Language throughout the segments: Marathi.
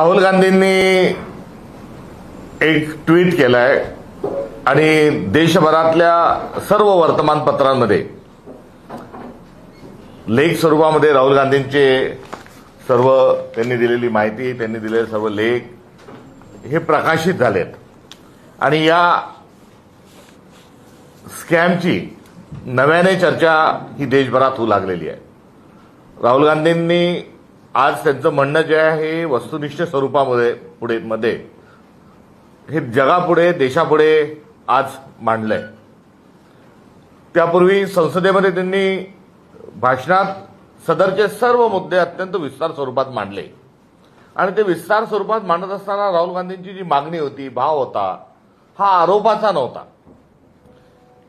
राहुल गांधींनी एक ट्विट केलंय आणि देशभरातल्या सर्व वर्तमानपत्रांमध्ये लेख स्वरूपामध्ये राहुल गांधींचे सर्व त्यांनी दिलेली माहिती त्यांनी दिलेले सर्व लेख हे प्रकाशित झालेत. आणि या स्कॅमची नव्याने चर्चा ही देशभरात होऊ लागलेली आहे. राहुल गांधींनी आज त्यांचं म्हणणं जे आहे हे वस्तुनिष्ठ स्वरूपामध्ये पुढे मध्ये. हे जगापुढे देशापुढे आज मांडलंय. त्यापूर्वी संसदेमध्ये त्यांनी भाषणात सदरचे सर्व मुद्दे अत्यंत विस्तार स्वरूपात मांडले. आणि ते विस्तार स्वरूपात मांडत असताना राहुल गांधींची जी मागणी होती भाव होता हा आरोपाचा नव्हता.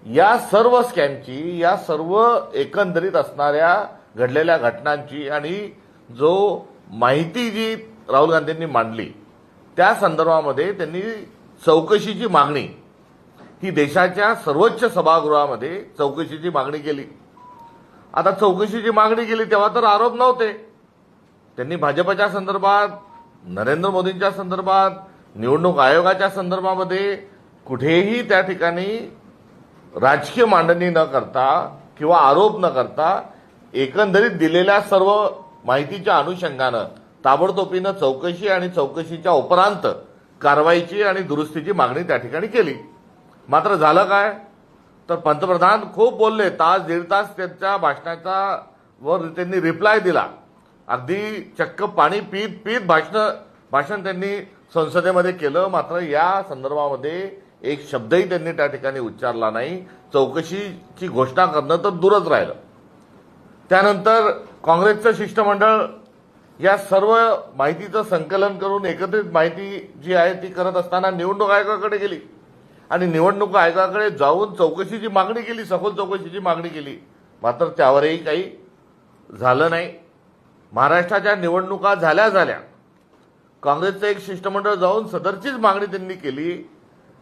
या सर्व स्कॅमची या सर्व एकंदरीत असणाऱ्या घडलेल्या घटनांची आणि जो माहिती जी राहुल गांधींनी मांडली त्या संदर्भामध्ये त्यांनी चौकशीची मागणी ही देशाच्या सर्वोच्च सभागृहामध्ये चौकशीची मागणी केली. आता चौकशीची मागणी केली तेव्हा तर आरोप नव्हते. त्यांनी भाजपच्या संदर्भात नरेंद्र मोदींच्या संदर्भात निवडणूक आयोगाच्या संदर्भामध्ये कुठेही त्या ठिकाणी राजकीय मांडणी न करता किंवा आरोप न करता एकंदरीत दिलेल्या सर्व माहितीच्या अनुषंगानं ताबडतोबीनं चौकशी आणि चौकशीच्या उपरांत कारवाईची आणि दुरुस्तीची मागणी त्या ठिकाणी केली. मात्र झालं काय? तर पंतप्रधान खूप बोलले तास दीड तास त्यांच्या भाषणाचा वर त्यांनी रिप्लाय दिला. अगदी चक्क पाणी पीत पीत भाषण भाषण त्यांनी संसदेमध्ये केलं. मात्र या संदर्भामध्ये एक शब्दही त्यांनी त्या ठिकाणी उच्चारला नाही. चौकशीची घोषणा करणं तर दूरच राहिलं. त्यानंतर काँग्रेसचं शिष्टमंडळ या सर्व माहितीचं संकलन करून एकत्रित माहिती जी आहे ती करत असताना निवडणूक आयोगाकडे गेली. आणि निवडणूक आयोगाकडे जाऊन चौकशीची मागणी केली सखोल चौकशीची मागणी केली. मात्र त्यावरही काही झालं नाही. महाराष्ट्राच्या निवडणुका झाल्या झाल्या काँग्रेसचं एक शिष्टमंडळ जाऊन सदरचीच मागणी त्यांनी केली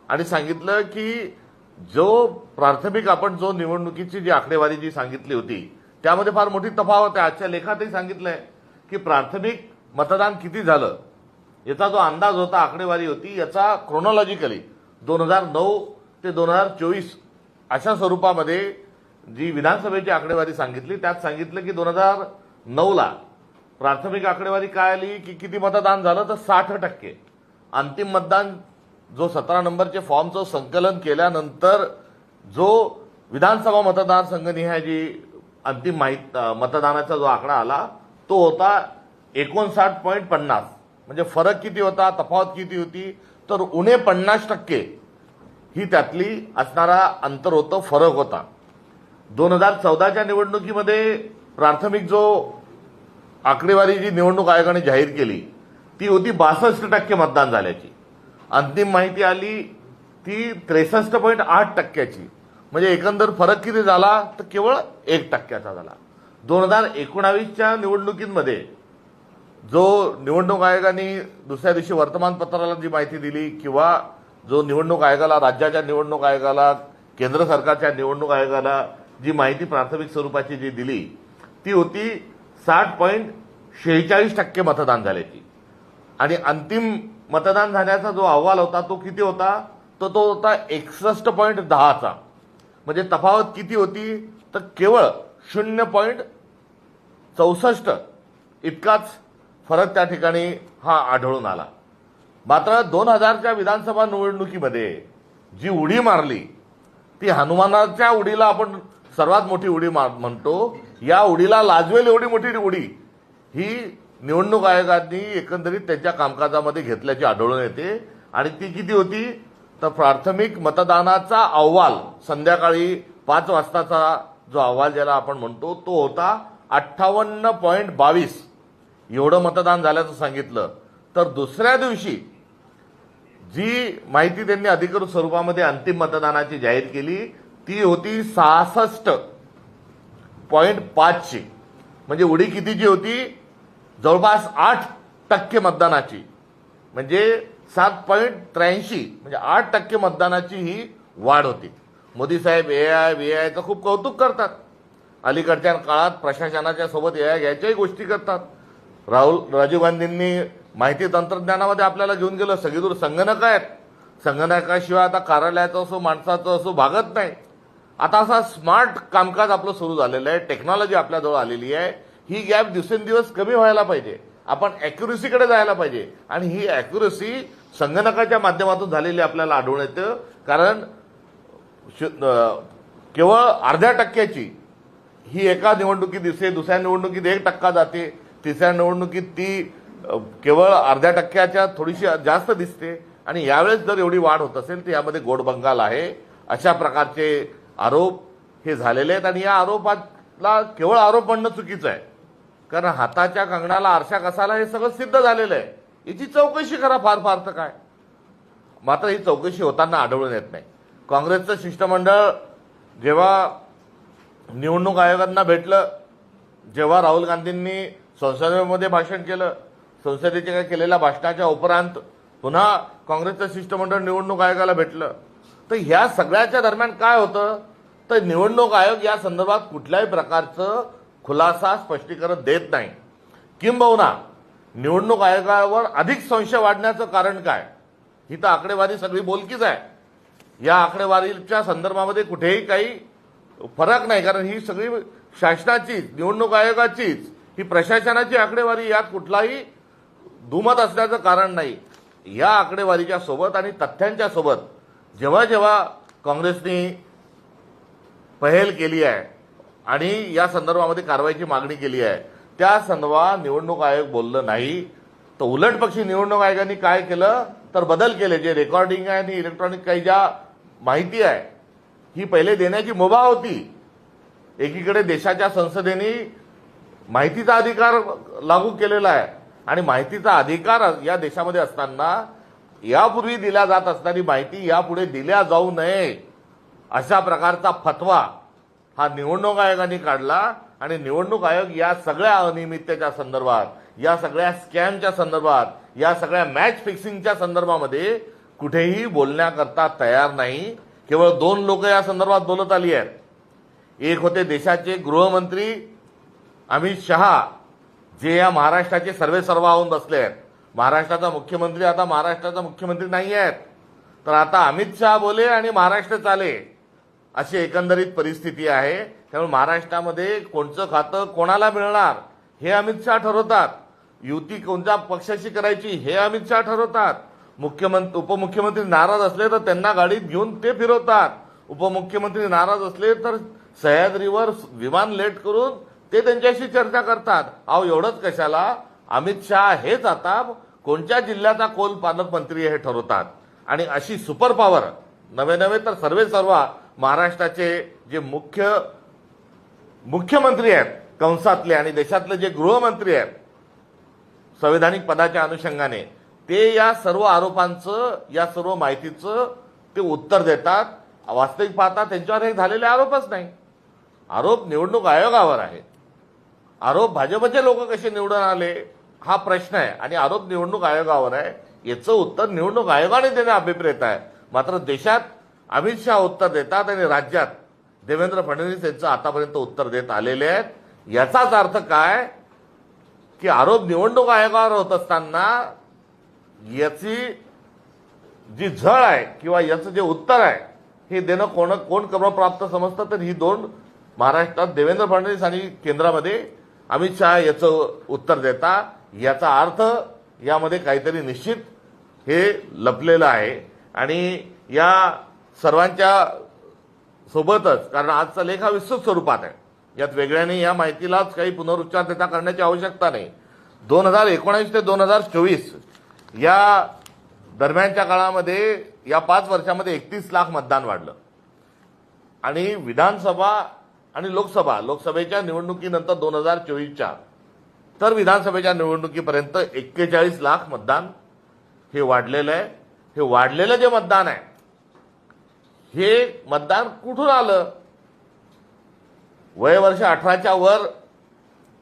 आणि सांगितलं की जो प्राथमिक आपण जो निवडणुकीची जी आकडेवारी जी सांगितली होती त्यामध्ये फार मोठी तफावत आहे. आजच्या लेखातही सांगितलंय की प्राथमिक मतदान किती झालं? याचा जो अंदाज होता आकडेवारी होती याचा क्रोनॉलॉजिकली दोन हजार नऊ ते दोन हजार चोवीस अशा स्वरूपामध्ये जी विधानसभेची आकडेवारी सांगितली त्यात सांगितलं की दोन हजार नऊला प्राथमिक आकडेवारी काय आली की किती मतदान झालं तर साठ टक्के. अंतिम मतदान जो सतरा नंबरचे फॉर्मचं संकलन केल्यानंतर जो विधानसभा मतदारसंघनिहाय जी अंतिम माहीत मतदानाचा जो आकडा आला तो होता एकोणसाठ पॉईंट पन्नास. म्हणजे फरक किती होता तफावत किती होती तर उणे पन्नास टक्के ही त्यातली असणारा अंतर होतं फरक होता. दोन हजार चौदाच्या निवडणुकीमध्ये प्राथमिक जो आकडेवारी जी निवडणूक आयोगाने जाहीर केली ती होती बासष्ट टक्के मतदान झाल्याची. अंतिम माहिती आली ती त्रेसष्ट पॉईंट आठ टक्क्याची. म्हणजे एकंदर फरक किती झाला? तर केवळ एक टक्क्याचा झाला. दोन हजार एकोणावीसच्या निवडणुकीमध्ये जो निवडणूक आयोगाने दुसऱ्या दिवशी वर्तमानपत्राला जी माहिती दिली किंवा जो निवडणूक आयोगाला राज्याच्या निवडणूक आयोगाला केंद्र सरकारच्या निवडणूक आयोगाला जी माहिती प्राथमिक स्वरूपाची जी दिली ती होती साठ पॉईंट शेहेचाळीस टक्के मतदान झाल्याची. आणि अंतिम मतदान झाल्याचा जो अहवाल होता तो किती होता? तर तो होता एकसष्ट पॉईंट दहाचा. म्हणजे तफावत किती होती? तर केवळ शून्य पॉईंट चौसष्ट. इतकाच फरक त्या ठिकाणी हा आढळून आला. मात्र दोन हजारच्या विधानसभा निवडणुकीमध्ये जी उडी मारली ती हनुमानाच्या उडीला आपण सर्वात मोठी उडी मार म्हणतो. या उडीला लाजवेल एवढी मोठी उडी ही निवडणूक आयोगाने एकंदरीत त्यांच्या कामकाजामध्ये घेतल्याची आढळून येते. आणि ती किती होती? तर प्राथमिक मतदानाचा अहवाल संध्याकाळी पाच वाजताचा जो अहवाल ज्याला आपण म्हणतो तो होता अठ्ठावन्न पॉईंट बावीस. एवढं मतदान झाल्याचं सांगितलं. तर दुसऱ्या दिवशी जी माहिती त्यांनी अधिकृत स्वरूपामध्ये अंतिम मतदानाची जाहीर केली ती होती सहासष्ट पॉईंट पाचची म्हणजे उडी कितीची होती? जवळपास आठ टक्के मतदानाची. म्हणजे सात पॉईंट त्र्याऐंशी म्हणजे आठ टक्के मतदानाची ही वाढ होती. मोदी साहेब ए आय व्ही आयचं खूप कौतुक करतात. अलीकडच्या काळात प्रशासनाच्या सोबत ए आय घ्यायच्याही गोष्टी करतात. राहुल राजीव गांधींनी माहिती तंत्रज्ञानामध्ये आपल्याला घेऊन गेलं सगळीदूर संगणक आहेत. संगणकाशिवाय आता कार्यालयाचं असो माणसाचं असो भागत नाही. आता असा स्मार्ट कामकाज आपलं सुरू झालेलं आहे. टेक्नॉलॉजी आपल्याजवळ आलेली आहे. ही गॅप दिवसेंदिवस कमी व्हायला पाहिजे. आपण ॲक्युरेसीकडे जायला पाहिजे. आणि ही अॅक्युरेसी संगणकाच्या माध्यमातून झालेली आपल्याला आढळून येतं. कारण श- केवळ अर्ध्या टक्क्याची ही एका निवडणुकीत दिसते दुसऱ्या निवडणुकीत एक टक्का जाते. तिसऱ्या निवडणुकीत ती केवळ अर्ध्या टक्क्याच्या थोडीशी जास्त दिसते. आणि यावेळेस जर एवढी वाढ होत असेल तर यामध्ये गोड बंगाल आहे. अशा प्रकारचे आरोप हे झालेले आहेत. आणि या आरोपाला केवळ आरोप म्हणणं चुकीचं आहे. कारण हाताच्या कंगणाला आरशा कसाला हे सगळं सिद्ध झालेलं आहे. याची चौकशी करा फार फार तर काय? मात्र ही चौकशी होताना आढळून येत नाही. काँग्रेसचं शिष्टमंडळ जेव्हा निवडणूक आयोगांना भेटलं जेव्हा राहुल गांधींनी संसदेमध्ये भाषण केलं संसदेच्या काय केलेल्या भाषणाच्या उपरांत पुन्हा काँग्रेसचं शिष्टमंडळ निवडणूक आयोगाला भेटलं. तर ह्या सगळ्याच्या दरम्यान काय होतं? तर निवडणूक आयोग या संदर्भात कुठल्याही प्रकारचं खुलासा स्पष्टीकरण देत नाही. किंबहुना निवडणूक आयोगावर अधिक संशय वाढण्याचं कारण काय? ही तर आकडेवारी सगळी बोलकीच आहे. या आकडेवारीच्या संदर्भामध्ये कुठेही काही फरक नाही कारण ही सगळी शासनाचीच निवडणूक आयोगाचीच ही प्रशासनाची आकडेवारी यात कुठलाही दुमत असण्याचं कारण नाही. या आकडेवारीच्या सोबत आणि तथ्यांच्या सोबत जेव्हा जेव्हा काँग्रेसने पहेल केली आहे आणि या संदर्भामध्ये कारवाईची मागणी केली आहे. त्या संदर्भात निवडणूक आयोग बोललं नाही. तर उलट पक्षी निवडणूक आयोगाने काय केलं? तर बदल केले. जे रेकॉर्डिंग आहे आणि इलेक्ट्रॉनिक काही ज्या माहिती आहे ही पहिले देण्याची मुभा होती. एकीकडे देशाच्या संसदेने माहितीचा अधिकार लागू केलेला आहे. आणि माहितीचा अधिकार या देशामध्ये असताना यापूर्वी दिल्या जात असणारी माहिती यापुढे दिल्या जाऊ नये अशा प्रकारचा फतवा हा निवडणूक आयोगाने काढला आणि निवडणूक आयोग या सगळ्या अनियमिततेच्या संदर्भात या सगळ्या स्कॅमच्या संदर्भात या सगळ्या मॅच फिक्सिंगच्या संदर्भामध्ये कुठेही बोलण्याकरता तयार नाही. केवळ दोन लोक या संदर्भात बोलत आली आहेत. एक होते देशाचे गृहमंत्री अमित शहा जे या महाराष्ट्राचे सर्वे सर्वा होऊन बसले आहेत. महाराष्ट्राचा मुख्यमंत्री आता महाराष्ट्राचा मुख्यमंत्री नाही आहेत. तर आता अमित शहा बोले आणि महाराष्ट्र चाले. अशी एकंदरीत परिस्थिती आहे. त्यामुळे महाराष्ट्रामध्ये कोणचं खातं कोणाला मिळणार हे अमित शहा ठरवतात. युती कोणत्या पक्षाशी करायची हे अमित शहा ठरवतात. मुख्यमंत्री उपमुख्यमंत्री नाराज असले तर त्यांना गाडीत घेऊन ते फिरवतात. उपमुख्यमंत्री नाराज असले तर सह्याद्रीवर विमान लेट करून ते त्यांच्याशी चर्चा करतात. अहो एवढंच कशाला? अमित शहा हेच आता कोणत्या जिल्ह्याचा कोल पालकमंत्री हे ठरवतात. आणि अशी सुपर पॉवर नवे नवे तर सर्वे सर्व महाराष्ट्राचे जे मुख्य मुख्यमंत्री आहेत कंसातले आणि देशातले जे गृहमंत्री आहेत संविधानिक पदाच्या अनुषंगाने ते या सर्व आरोपांचं या सर्व माहितीचं ते उत्तर देतात. वास्तविक पाहता त्यांच्यावर हे झालेले आरोपच नाही. आरोप निवडणूक आयोगावर आहे. आरोप भाजपचे लोक कसे निवडून आले हा प्रश्न आहे. आणि आरोप निवडणूक आयोगावर आहे. याचं उत्तर निवडणूक आयोगाने देणं अभिप्रेत आहे. मात्र देशात अमित शहा उत्तर देतात आणि राज्यात देवेंद्र फडणवीस यांचं आतापर्यंत उत्तर देत आलेले आहेत. याचाच अर्थ काय? की आरोप निवडणूक आयोगावर होत असताना याची जी झळ आहे किंवा याचं जे उत्तर आहे हे देणं कोण कोण क्रमप्राप्त समजतं? तर ही दोन महाराष्ट्रात देवेंद्र फडणवीस आणि केंद्रामध्ये अमित शहा याचं उत्तर देता. याचा अर्थ यामध्ये काहीतरी निश्चित हे लपलेलं आहे. आणि या सर्वांच्या सोबतच कारण आजचा लेख हा विस्तृत स्वरूपात आहे. यात वेगळ्याने या माहितीलाच काही पुनरुच्चार त्याचा करण्याची आवश्यकता नाही. दोन हजार एकोणावीस ते दोन हजार चोवीस या दरम्यानच्या काळामध्ये या पाच वर्षामध्ये एकतीस लाख मतदान वाढलं. आणि विधानसभा आणि लोकसभा लोकसभेच्या निवडणुकीनंतर दोन हजार चोवीसच्या तर विधानसभेच्या निवडणुकीपर्यंत एक्केचाळीस लाख मतदान हे वाढलेलं आहे. हे वाढलेलं जे मतदान आहे हे मतदान कुठून आलं? वय वर्ष अठराच्या वर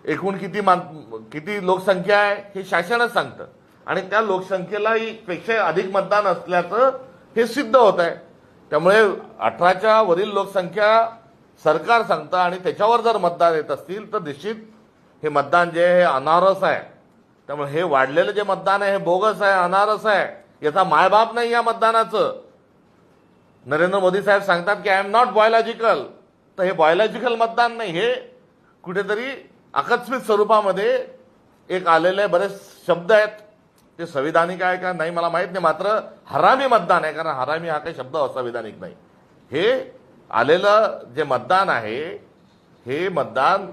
एकूण किती मान- किती लोकसंख्या आहे हे शासनच सांगतं. आणि त्या लोकसंख्येला पेक्षा अधिक मतदान असल्याचं हे सिद्ध होत आहे त्यामुळे अठराच्या वरील लोकसंख्या सरकार सांगतं आणि त्याच्यावर जर मतदान येत असतील तर निश्चित हे मतदान जे हे अनारस आहे. त्यामुळे हे वाढलेलं जे मतदान आहे हे बोगस आहे अनारस आहे. याचा मायबाप नाही या मतदानाचं. नरेंद्र मोदी साहेब सांगतात की आय एम नॉट बॉयलॉजिकल तर हे बॉयलॉजिकल मतदान नाही हे कुठेतरी आकस्मिक स्वरूपामध्ये एक आलेले बरेच शब्द आहेत. ते संविधानिक आहे का? नाही मला माहीत नाही. मात्र हरामी मतदान आहे कारण हरामी हा काही शब्द असंविधानिक नाही. हे आलेलं जे मतदान आहे हे मतदान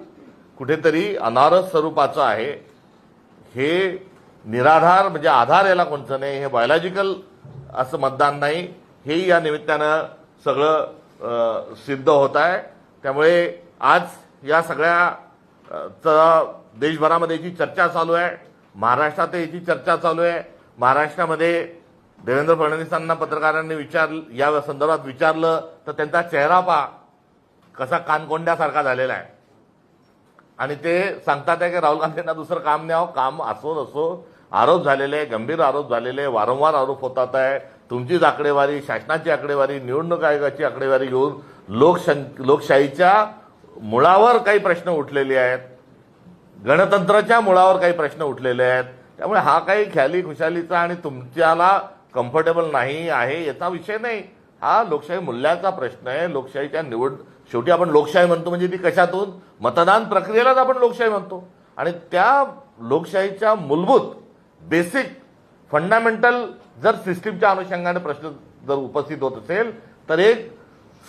कुठेतरी अनारस स्वरूपाचं आहे. हे निराधार म्हणजे आधार याला कोणतं नाही हे बायोलॉजिकल असं मतदान नाही. हेही या निमित्तानं सगळं सिद्ध होत आहे त्यामुळे आज या सगळ्या देशभरामध्ये याची चर्चा चालू आहे महाराष्ट्रात याची चर्चा चालू आहे. महाराष्ट्रामध्ये देवेंद्र फडणवीसांना पत्रकारांनी विचार या संदर्भात विचारलं तर त्यांचा चेहरा पहा कसा कानकोंड्यासारखा झालेला आहे. आणि ते सांगतात आहे की राहुल गांधींना दुसरं काम नाही हो काम असो नसो आरोप झालेले आहे गंभीर आरोप झालेले आहे वारंवार आरोप होतात आहे. तुमचीच आकडेवारी शासनाची आकडेवारी निवडणूक आयोगाची आकडेवारी घेऊन लोकशं लोकशाहीच्या मुळावर काही प्रश्न उठलेले आहेत. गणतंत्राच्या मुळावर काही प्रश्न उठलेले आहेत. त्यामुळे हा काही ख्याली खुशालीचा आणि तुमच्याला कम्फर्टेबल नाही आहे याचा विषय नाही. हा लोकशाही मूल्याचा प्रश्न आहे. लोकशाहीच्या निवड शेवटी आपण लोकशाही म्हणतो म्हणजे ती कशातून? मतदान प्रक्रियेलाच आपण लोकशाही म्हणतो. आणि त्या लोकशाहीच्या मूलभूत बेसिक फंडामेंटल जर सिस्टीमच्या अनुषंगाने प्रश्न जर उपस्थित होत असेल तर एक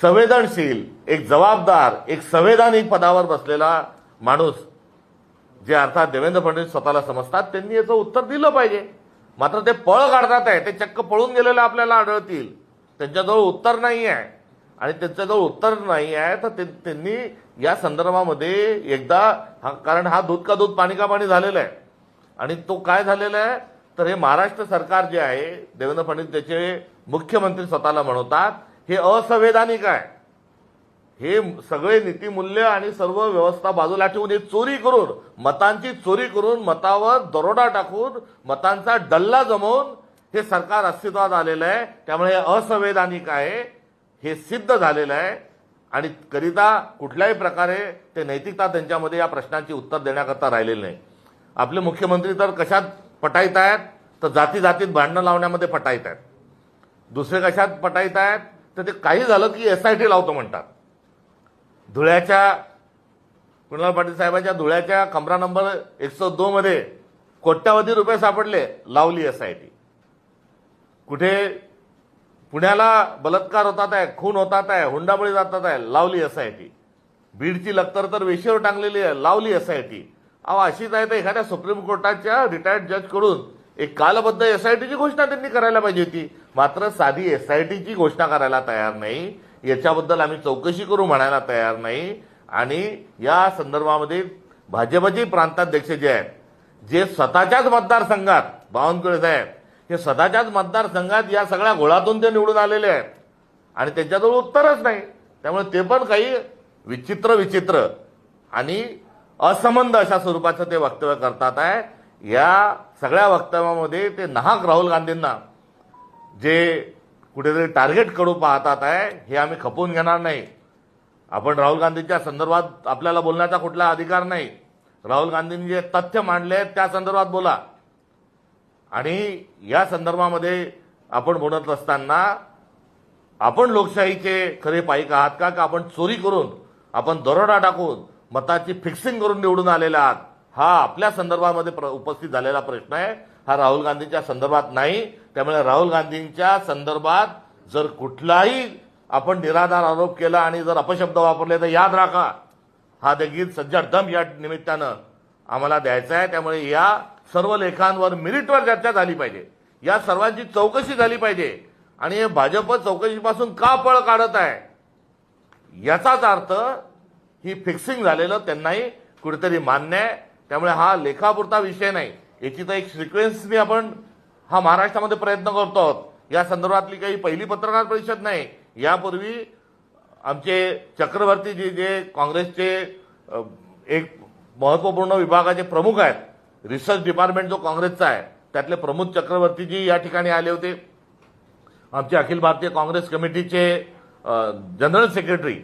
संवेदनशील एक जबाबदार एक संवैधानिक पदावर बसलेला माणूस जे अर्थात देवेंद्र फडणवीस स्वतःला समजतात त्यांनी याचं उत्तर दिलं पाहिजे. मात्र ते पळ काढतात आहे ते चक्क पळून गेलेले आपल्याला आढळतील. त्यांच्याजवळ उत्तर नाही आहे आणि त्यांच्याजवळ उत्तर नाही आहे तर ते- त्यांनी या संदर्भामध्ये एकदा हा कारण हा दूध का दूध पाणी का पाणी झालेला आहे. आणि तो काय झालेला आहे? तर हे महाराष्ट्र सरकार जे आहे देवेंद्र फडणवीस त्याचे मुख्यमंत्री स्वतःला म्हणवतात हे असंवैधानिक आहे. हे सगळे नीतिमूल्य आणि सर्व व्यवस्था बाजूला ठेवून हे चोरी करून मतांची चोरी करून मतावर दरोडा टाकून मतांचा डल्ला जमवून हे सरकार अस्तित्वात आलेलं आहे. त्यामुळे हे असंवैधानिक आहे. हे सिद्ध झालेलं आहे. आणि करिता कुठल्याही प्रकारे ते नैतिकता त्यांच्यामध्ये या प्रश्नांची उत्तर देण्याकरता राहिलेलं नाही. आपले मुख्यमंत्री तर कशात पटायत आहेत तर जाती जातीत भांडणं लावण्यामध्ये पटायत आहेत दुसरे कशात पटायत आहेत तर ते काही झालं की एस आय टी लावतो म्हणतात. धुळ्याच्या कुणाल पाटील साहेबांच्या धुळ्याच्या कमरा नंबर एकशे दो मध्ये कोट्यावधी रुपये सापडले लावली एस आय टी कुठे? पुण्याला बलात्कार होतात आहे खून होतात आहे हुंडाबळी जातात आहे लावली एस आय टी बीडची लखतर तर वेशीवर टांगलेली आहे लावली एस आय टी अहो अशीच आहे तर एखाद्या सुप्रीम कोर्टाच्या रिटायर्ड जजकडून एक कालबद्ध एस आय टीची घोषणा त्यांनी करायला पाहिजे होती. मात्र साधी एस आय टीची घोषणा करायला तयार नाही. याच्याबद्दल आम्ही चौकशी करू म्हणायला तयार नाही. आणि या संदर्भामध्ये भाजपचे प्रांताध्यक्ष जे आहेत जे स्वतःच्याच मतदारसंघात बावनकुळे साहेब हे स्वतःच्याच मतदारसंघात या सगळ्या घोळातून ते निवडून आलेले आहेत. आणि त्यांच्याजवळ उत्तरच नाही. त्यामुळे ते पण काही विचित्र विचित्र आणि असंबंध अशा स्वरूपाचं ते वक्तव्य करतात आहे या सगळ्या वक्तव्यामध्ये ते नाहक राहुल गांधींना जे कुठेतरी टार्गेट करू पाहतात आहे हे आम्ही खपवून घेणार नाही. आपण राहुल गांधींच्या संदर्भात आपल्याला बोलण्याचा कुठला अधिकार नाही. राहुल गांधींनी जे तथ्य मांडले आहेत त्या संदर्भात बोला. आणि या संदर्भामध्ये आपण बोलत असताना आपण लोकशाहीचे खरे पाईक आहात का? का आपण चोरी करून आपण दरोडा टाकून मताची फिक्सिंग करून निवडून आलेला आहात. हा आपल्या संदर्भामध्ये प्र- उपस्थित झालेला प्रश्न आहे. हा राहुल गांधींच्या संदर्भात नाही. त्यामुळे राहुल गांधींच्या संदर्भात जर कुठलाही आपण निराधार आरोप केला आणि जर अपशब्द वापरले तर याद राखा. हा देखील सज्जड दम या निमित्तानं आम्हाला द्यायचा आहे. त्यामुळे या सर्व लेखांवर मिरिटवर चर्चा झाली पाहिजे. या सर्वांची चौकशी झाली पाहिजे. आणि हे भाजप चौकशीपासून का पळ काढत आहे? याचाच अर्थ ही फिक्सिंग झालेलं त्यांनाही कुठेतरी मान्य आहे. त्यामुळे हा लेखापुरता विषय नाही. याची तर एक सिक्वेन्सनी आपण हा महाराष्ट्रामध्ये प्रयत्न करतो आहोत. या संदर्भातली काही पहिली पत्रकार परिषद नाही. यापूर्वी आमचे चक्रवर्तीजी जे काँग्रेसचे एक महत्त्वपूर्ण विभागाचे प्रमुख आहेत. रिसर्च डिपार्टमेंट जो काँग्रेसचा आहे त्यातले प्रमोद चक्रवर्तीजी या ठिकाणी आले होते. आमचे अखिल भारतीय काँग्रेस कमिटीचे जनरल सेक्रेटरी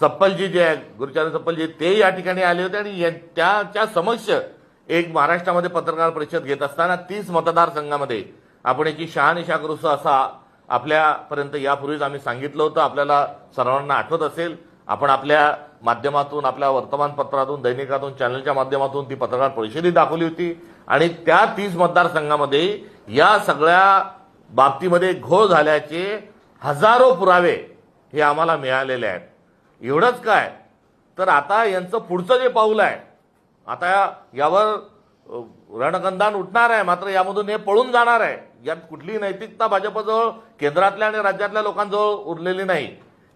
सप्पलजी जे आहे गुरुचरण सप्पलजी ते या ठिकाणी आले होते आणि या- त्याच्या समक्ष एक महाराष्ट्रामध्ये पत्रकार परिषद घेत असताना तीस मतदारसंघामध्ये आपण याची शहानिशा करू असा आपल्यापर्यंत यापूर्वीच आम्ही सांगितलं होतं. आपल्याला सर्वांना आठवत असेल आपण आपल्या माध्यमातून आपल्या वर्तमानपत्रातून दैनिकातून चॅनलच्या माध्यमातून ती पत्रकार परिषदही दाखवली होती. आणि त्या तीस मतदारसंघामध्ये या सगळ्या बाबतीमध्ये घोळ झाल्याचे हजारो पुरावे हे आम्हाला मिळालेले आहेत. एवढंच काय? तर आता यांचं पुढचं जे पाऊल आहे आता यावर रणगंधान उठणार आहे मात्र यामधून हे पळून जाणार आहे. यात कुठलीही नैतिकता भाजपजवळ केंद्रातल्या आणि राज्यातल्या लोकांजवळ उरलेली नाही.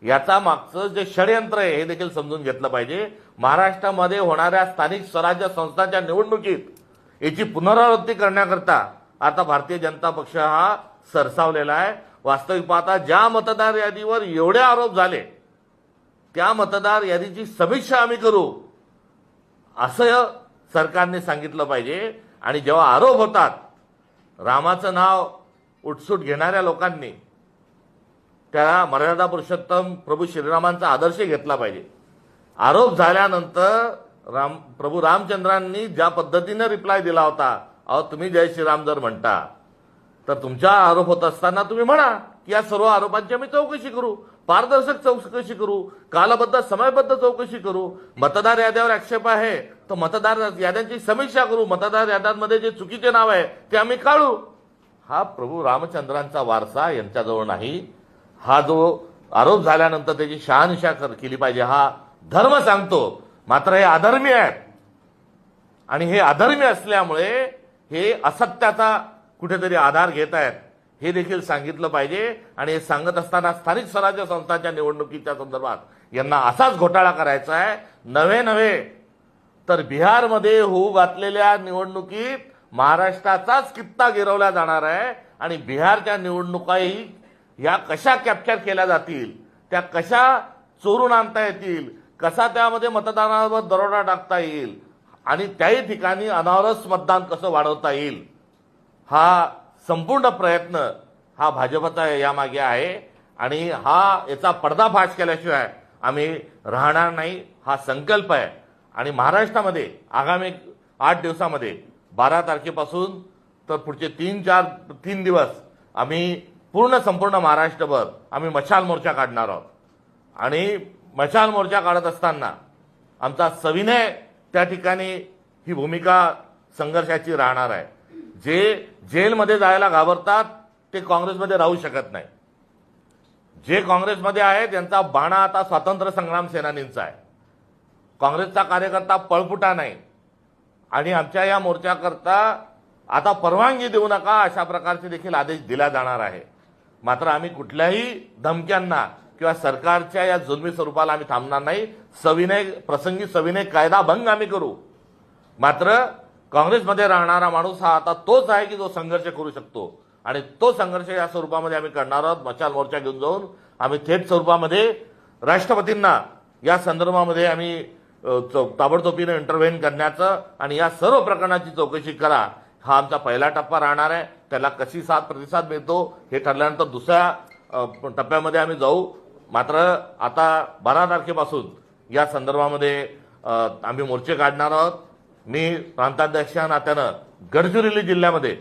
याचा मागचं जे षडयंत्र आहे हे देखील समजून घेतलं पाहिजे. महाराष्ट्रामध्ये होणाऱ्या स्थानिक स्वराज्य संस्थांच्या निवडणुकीत याची पुनरावृत्ती करण्याकरता आता भारतीय जनता पक्ष हा सरसावलेला आहे. वास्तविक पाहता ज्या मतदार यादीवर एवढे आरोप झाले त्या मतदार यादीची समीक्षा आम्ही करू. असं सरकारने सांगितलं पाहिजे. आणि जेव्हा आरोप होतात रामाचं नाव उठसूट घेणाऱ्या लोकांनी त्या मर्यादा पुरुषोत्तम प्रभू श्रीरामांचा आदर्श घेतला पाहिजे. आरोप झाल्यानंतर राम प्रभू रामचंद्रांनी ज्या पद्धतीनं रिप्लाय दिला होता अहो तुम्ही जय श्रीराम जर म्हणता तर तुमचा आरोप होत असताना तुम्ही म्हणा. या सर्व आरोपांची आम्ही चौकशी करू. पारदर्शक चौकशी करू. कालबद्ध समयबद्ध चौकशी करू. मतदार याद्यावर आक्षेप आहे तर मतदार याद्यांची समीक्षा करू. मतदार याद्यांमध्ये जे चुकीचे नाव आहे ते आम्ही काढू. हा प्रभू रामचंद्रांचा वारसा यांच्याजवळ नाही. हा जो आरोप झाल्यानंतर त्याची शहानिशा केली पाहिजे. हा धर्म सांगतो. मात्र हे अधर्मी आहेत. आणि हे अधर्मी असल्यामुळे हे असत्याचा कुठेतरी आधार घेत आहेत हे देखील सांगितलं पाहिजे. आणि हे सांगत असताना स्थानिक स्वराज्य संस्थांच्या निवडणुकीच्या संदर्भात यांना असाच घोटाळा करायचा आहे. नवे नव्हे. तर बिहारमध्ये होऊ घातलेल्या निवडणुकीत महाराष्ट्राचाच कित्ता गिरवला जाणार आहे. आणि बिहारच्या निवडणुकाही या कशा कॅप्चर केल्या जातील? त्या कशा चोरून आणता येतील? कसा त्यामध्ये मतदानावर दरोडा टाकता येईल? आणि त्याही ठिकाणी अनावरस मतदान कसं वाढवता येईल? हा संपूर्ण प्रयत्न हा भाजपचा यामागे आहे. आणि हा याचा पडदाफाश केल्याशिवाय आम्ही राहणार नाही हा संकल्प आहे. आणि महाराष्ट्रामध्ये आगामी आठ दिवसामध्ये बारा तारखेपासून तर पुढचे तीन चार तीन दिवस आम्ही पूर्ण संपूर्ण महाराष्ट्रभर आम्ही मशाल मोर्चा काढणार आहोत. आणि मशाल मोर्चा काढत असताना आमचा सविनय त्या ठिकाणी ही भूमिका संघर्षाची राहणार आहे. जे जेलमध्ये जायला घाबरतात ते काँग्रेसमध्ये राहू शकत नाही. जे काँग्रेसमध्ये आहेत त्यांचा बाणा आता स्वातंत्र्य संग्राम सेनानींचा आहे. काँग्रेसचा कार्यकर्ता पळपुटा नाही. आणि आमच्या या मोर्चाकरता आता परवानगी देऊ नका अशा प्रकारचे देखील आदेश दिला जाणार आहे. मात्र आम्ही कुठल्याही धमक्यांना किंवा सरकारच्या या जुलमी स्वरूपाला आम्ही थांबणार नाही. सविनय प्रसंगी सविनय कायदा भंग आम्ही करू. मात्र काँग्रेसमध्ये राहणारा माणूस हा आता तोच आहे की जो संघर्ष करू शकतो. आणि तो संघर्ष या स्वरूपामध्ये आम्ही करणार आहोत. मशाल मोर्चा घेऊन जाऊन आम्ही थेट स्वरूपामध्ये राष्ट्रपतींना या संदर्भामध्ये आम्ही चौ- ताबडतोबीनं इंटरव्हेन करण्याचं आणि या सर्व प्रकरणाची चौकशी करा. हा आमचा पहिला टप्पा राहणार आहे. त्याला कशी साथ प्रतिसाद मिळतो हे ठरल्यानंतर दुसऱ्या टप्प्यामध्ये आम्ही जाऊ. मात्र आता बारा तारखेपासून या संदर्भामध्ये आम्ही मोर्चे काढणार आहोत. मी प्रांताध्यक्ष या नात्यानं गडचिरोली जिल्ह्यामध्ये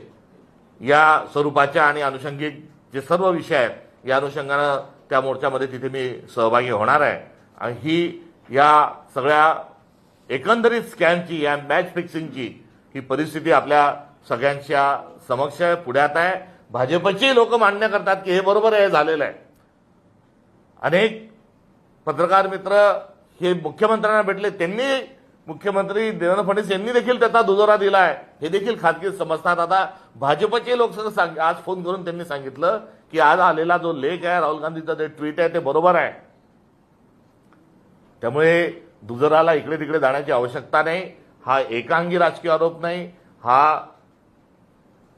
या स्वरूपाच्या आणि अनुषंगिक जे सर्व विषय आहेत या अनुषंगानं त्या मोर्चामध्ये तिथे मी सहभागी होणार आहे. आणि ही या सगळ्या एकंदरीत स्कॅनची या मॅच फिक्सिंगची ही परिस्थिती आपल्या सगळ्यांच्या समक्ष आहे पुढ्यात आहे. भाजपची लोक मान्य करतात की हे बरोबर आहे हे झालेलं आहे. अनेक पत्रकार मित्र हे मुख्यमंत्र्यांना भेटले त्यांनी मुख्यमंत्री देवेंद्र फडणवीस यांनी देखील त्याचा दुजोरा दिला आहे हे देखील खाजगी समजतात आता भाजपचे लोक सांग आज फोन करून त्यांनी सांगितलं की आज आलेला जो लेख आहे राहुल गांधीचा जे ट्विट आहे ते बरोबर आहे. त्यामुळे दुजोराला इकडे तिकडे जाण्याची आवश्यकता नाही. हा एकांगी राजकीय आरोप नाही. हा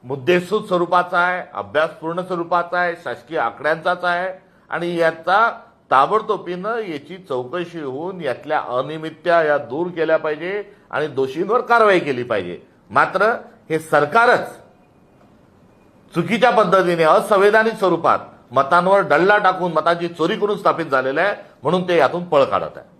मुद्देसूद स्वरूपाचा आहे अभ्यासपूर्ण स्वरूपाचा आहे शासकीय आकड्यांचाच आहे. आणि याचा ताबडतोबीनं याची चौकशी होऊन यातल्या अनियमितता या दूर केल्या पाहिजे आणि दोषींवर कारवाई केली पाहिजे. मात्र हे सरकारच चुकीच्या पद्धतीने असंवैधानिक स्वरूपात मतांवर डल्ला टाकून मताची चोरी करून स्थापित झालेलं आहे म्हणून ते यातून पळ काढत आहे.